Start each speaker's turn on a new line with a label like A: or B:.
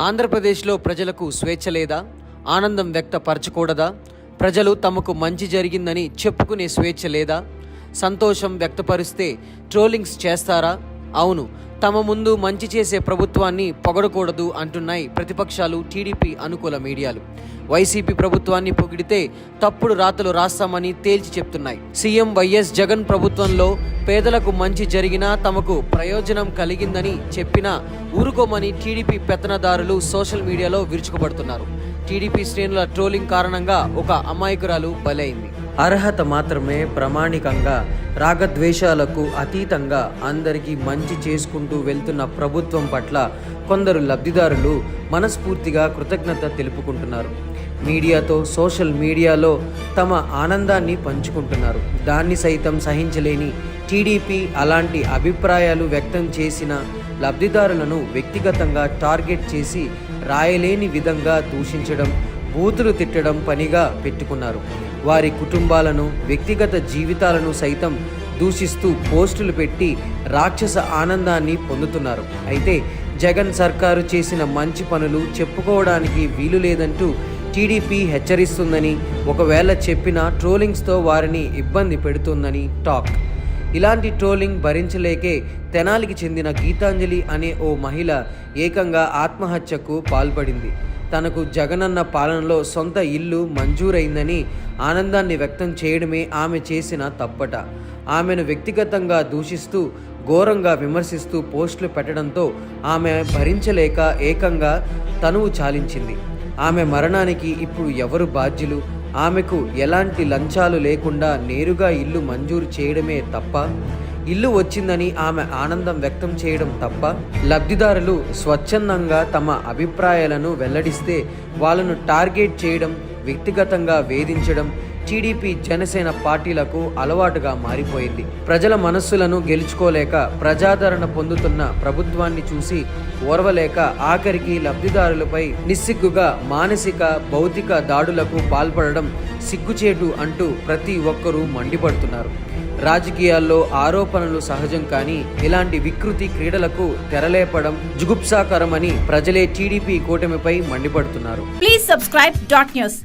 A: ఆంధ్రప్రదేశ్లో ప్రజలకు స్వేచ్ఛ లేదా ఆనందం వ్యక్తపరచకూడదా? ప్రజలు తమకు మంచి జరిగిందని చెప్పుకునే స్వేచ్ఛ లేదా? సంతోషం వ్యక్తపరిస్తే ట్రోలింగ్స్ చేస్తారా? అవును తమ ముందు మంచి చేసే ప్రభుత్వాన్ని పొగడకూడదు అంటున్నాయి ప్రతిపక్షాలు టీడీపీ అనుకూల మీడియాలు. వైసీపీ ప్రభుత్వాన్ని పొగిడితే తప్పుడు రాతలు రాస్తామని తేల్చి చెప్తున్నాయి. సీఎం వైఎస్ జగన్ ప్రభుత్వంలో పేదలకు మంచి జరిగినా తమకు ప్రయోజనం కలిగిందని చెప్పినా ఊరుకోమని టీడీపీ పెత్తనదారులు సోషల్ మీడియాలో విరుచుకుపడుతున్నారు. టీడీపీ శ్రేణుల ట్రోలింగ్ కారణంగా ఒక అమాయకురాలు బలైంది. అర్హత మాత్రమే ప్రామాణికంగా రాగద్వేషాలకు అతీతంగా అందరికీ మంచి చేసుకుంటూ వెళ్తున్న ప్రభుత్వం పట్ల కొందరు లబ్ధిదారులు మనస్ఫూర్తిగా కృతజ్ఞత తెలుపుకుంటున్నారు. మీడియాతో సోషల్ మీడియాలో తమ ఆనందాన్ని పంచుకుంటున్నారు. దాన్ని సైతం సహించలేని టీడీపీ అలాంటి అభిప్రాయాలు వ్యక్తం చేసిన లబ్ధిదారులను వ్యక్తిగతంగా టార్గెట్ చేసి రాయలేని విధంగా దూషించడం బూతులు తిట్టడం పనిగా పెట్టుకున్నారు. వారి కుటుంబాలను వ్యక్తిగత జీవితాలను సైతం దూషిస్తూ పోస్టులు పెట్టి రాక్షస ఆనందాన్ని పొందుతున్నారు. అయితే జగన్ సర్కారు చేసిన మంచి పనులు చెప్పుకోవడానికి వీలు లేదంటూ టీడీపీ హెచ్చరిస్తుందని ఒకవేళ చెప్పినా ట్రోలింగ్స్తో వారిని ఇబ్బంది పెడుతుందని టాక్. ఇలాంటి ట్రోలింగ్ భరించలేకే తెనాలికి చెందిన గీతాంజలి అనే ఓ మహిళ ఏకంగా ఆత్మహత్యకు పాల్పడింది. తనకు జగనన్న పాలనలో సొంత ఇల్లు మంజూరైందని ఆనందాన్ని వ్యక్తం చేయడమే ఆమె చేసిన తప్పట. ఆమెను వ్యక్తిగతంగా దూషిస్తూ ఘోరంగా విమర్శిస్తూ పోస్టులు పెట్టడంతో ఆమె భరించలేక ఏకంగా తనువు చాలించింది. ఆమె మరణానికి ఇప్పుడు ఎవరు బాధ్యులు? ఆమెకు ఎలాంటి లంచాలు లేకుండా నేరుగా ఇల్లు మంజూరు చేయడమే తప్ప? ఇల్లు వచ్చిందని ఆమె ఆనందం వ్యక్తం చేయడం తప్ప? లబ్ధిదారులు స్వచ్ఛందంగా తమ అభిప్రాయాలను వెల్లడిస్తే వాళ్ళను టార్గెట్ చేయడం వ్యక్తిగతంగా వేధించడం టీడీపీ జనసేన పార్టీలకు అలవాటుగా మారిపోయింది. ప్రజల మనస్సులను గెలుచుకోలేక ప్రజాదరణ పొందుతున్న ప్రభుత్వాన్ని చూసి ఓర్వలేక ఆఖరికి లబ్ధిదారులపై నిస్సిగ్గుగా మానసిక భౌతిక దాడులకు పాల్పడడం సిగ్గుచేటు అంటూ ప్రతి ఒక్కరూ మండిపడుతున్నారు. రాజకీయాల్లో ఆరోపణలు సహజం కానీ ఇలాంటి వికృతి క్రీడలకు తెరలేపడం జుగుప్సాకరమని ప్రజలే టీడీపీ కూటమిపై మండిపడుతున్నారు.
B: Please subscribe dot news